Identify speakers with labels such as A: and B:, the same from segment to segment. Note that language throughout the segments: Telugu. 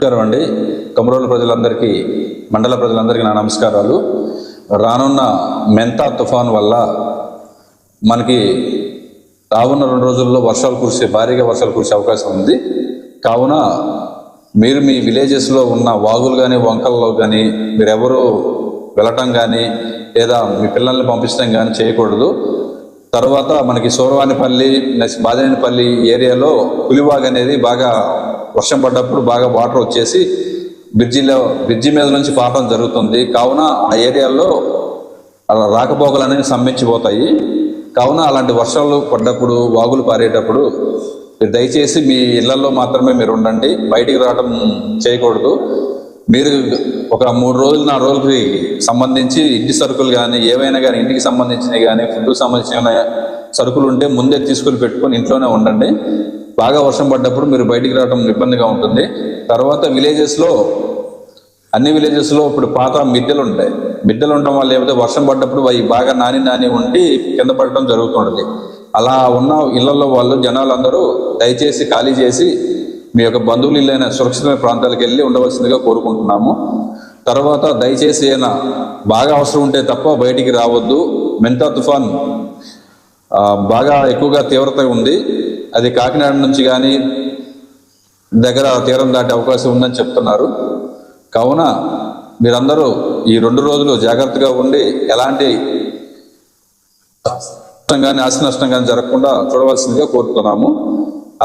A: నమస్కారం అండి. కమరోలు ప్రజలందరికీ మండల ప్రజలందరికీ నా నమస్కారాలు. రానున్న మెంతా తుఫాన్ వల్ల మనకి రానున్న రెండు రోజుల్లో వర్షాలు కురిసే భారీగా వర్షాలు కురిసే అవకాశం ఉంది. కావున మీరు మీ విలేజెస్లో ఉన్న వాగులు కానీ వంకల్లో కానీ మీరెవరు వెళ్ళటం కానీ లేదా మీ పిల్లల్ని పంపించడం కానీ చేయకూడదు. తర్వాత మనకి సూరవానిపల్లి నెక్స్ట్ బాదినేనిపల్లి ఏరియాలో పులివాగ్ అనేది బాగా వర్షం పడ్డప్పుడు బాగా వాటర్ వచ్చేసి బ్రిడ్జిలో బ్రిడ్జి మీద నుంచి పారడం జరుగుతుంది. కావున ఆ ఏరియాలో అలా రాకపోకలు అనేవి సమ్మించిపోతాయి కావున అలాంటి వర్షాలు పడ్డప్పుడు వాగులు పారేటప్పుడు మీరు దయచేసి మీ ఇళ్ళలో మాత్రమే మీరు ఉండండి. బయటికి రావడం చేయకూడదు. మీరు ఒక మూడు రోజులు నాలుగు రోజులకి సంబంధించి ఇంటి సరుకులు కానీ ఏవైనా కానీ ఇంటికి సంబంధించినవి కానీ ఫుడ్కి సంబంధించిన సరుకులు ఉంటే ముందే తీసుకుని పెట్టుకొని ఇంట్లోనే ఉండండి. బాగా వర్షం పడ్డప్పుడు మీరు బయటికి రావడం ఇబ్బందిగా ఉంటుంది. తర్వాత విలేజెస్లో అన్ని విలేజెస్లో ఇప్పుడు పాత మిద్దెలు ఉంటాయి. మిద్దెలు ఉండడం వల్ల ఏమైతే వర్షం పడ్డప్పుడు అవి బాగా నాని నాని ఉండి కింద పడటం జరుగుతుంటుంది. అలా ఉన్న ఇళ్ళలో వాళ్ళు జనాలందరూ దయచేసి ఖాళీ చేసి మీ యొక్క బంధువులు ఇల్లైన సురక్షితమైన ప్రాంతాలకు వెళ్ళి ఉండవలసిందిగా కోరుకుంటున్నాము. తర్వాత దయచేసి అయినా బాగా అవసరం ఉంటే తప్ప బయటికి రావద్దు. మెంతా తుఫాన్ బాగా ఎక్కువగా తీవ్రత ఉంది. అది కాకినాడ నుంచి కానీ దగ్గర తీరం దాటే అవకాశం ఉందని చెప్తున్నారు. కావున మీరందరూ ఈ రెండు రోజులు జాగ్రత్తగా ఉండి ఎలాంటి నష్టం కానీ ఆస్తి నష్టం కానీ జరగకుండా చూడవలసిందిగా కోరుతున్నాము.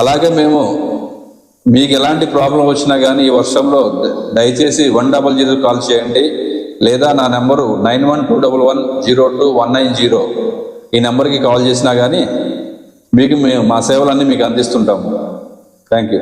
A: అలాగే మేము మీకు ఎలాంటి ప్రాబ్లం వచ్చినా కానీ ఈ వర్షంలో దయచేసి వన్ డబల్ జీరో కాల్ చేయండి. లేదా నా number nine one two double one zero two one nine zero ఈ నెంబర్కి కాల్ చేసినా కానీ మీకు మేము మా సేవలన్నీ మీకు అందిస్తుంటాము. Thank you.